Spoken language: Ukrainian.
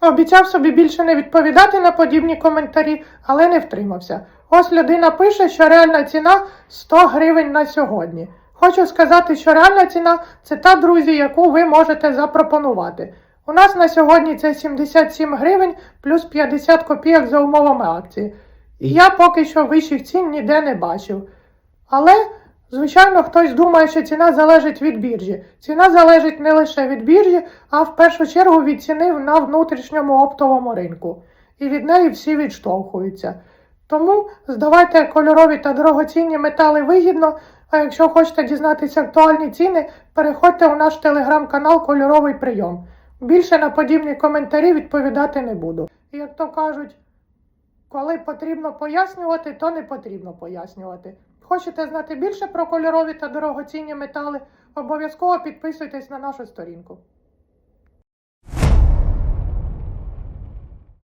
Обіцяв собі більше не відповідати на подібні коментарі, але не втримався. Ось людина пише, що реальна ціна 100 гривень на сьогодні. Хочу сказати, що реальна ціна це та, друзі, яку ви можете запропонувати. У нас на сьогодні це 77 гривень плюс 50 копійок за умовами акції. І я поки що вищих цін ніде не бачив. Але, звичайно, хтось думає, що ціна залежить від біржі. Ціна залежить не лише від біржі, а в першу чергу від ціни на внутрішньому оптовому ринку. І від неї всі відштовхуються. Тому здавайте кольорові та дорогоцінні метали вигідно. А якщо хочете дізнатися актуальні ціни, переходьте у наш телеграм-канал Кольоровий прийом. Більше на подібні коментарі відповідати не буду. І як то кажуть, коли потрібно пояснювати, то не потрібно пояснювати. Хочете знати більше про кольорові та дорогоцінні метали? Обов'язково підписуйтесь на нашу сторінку.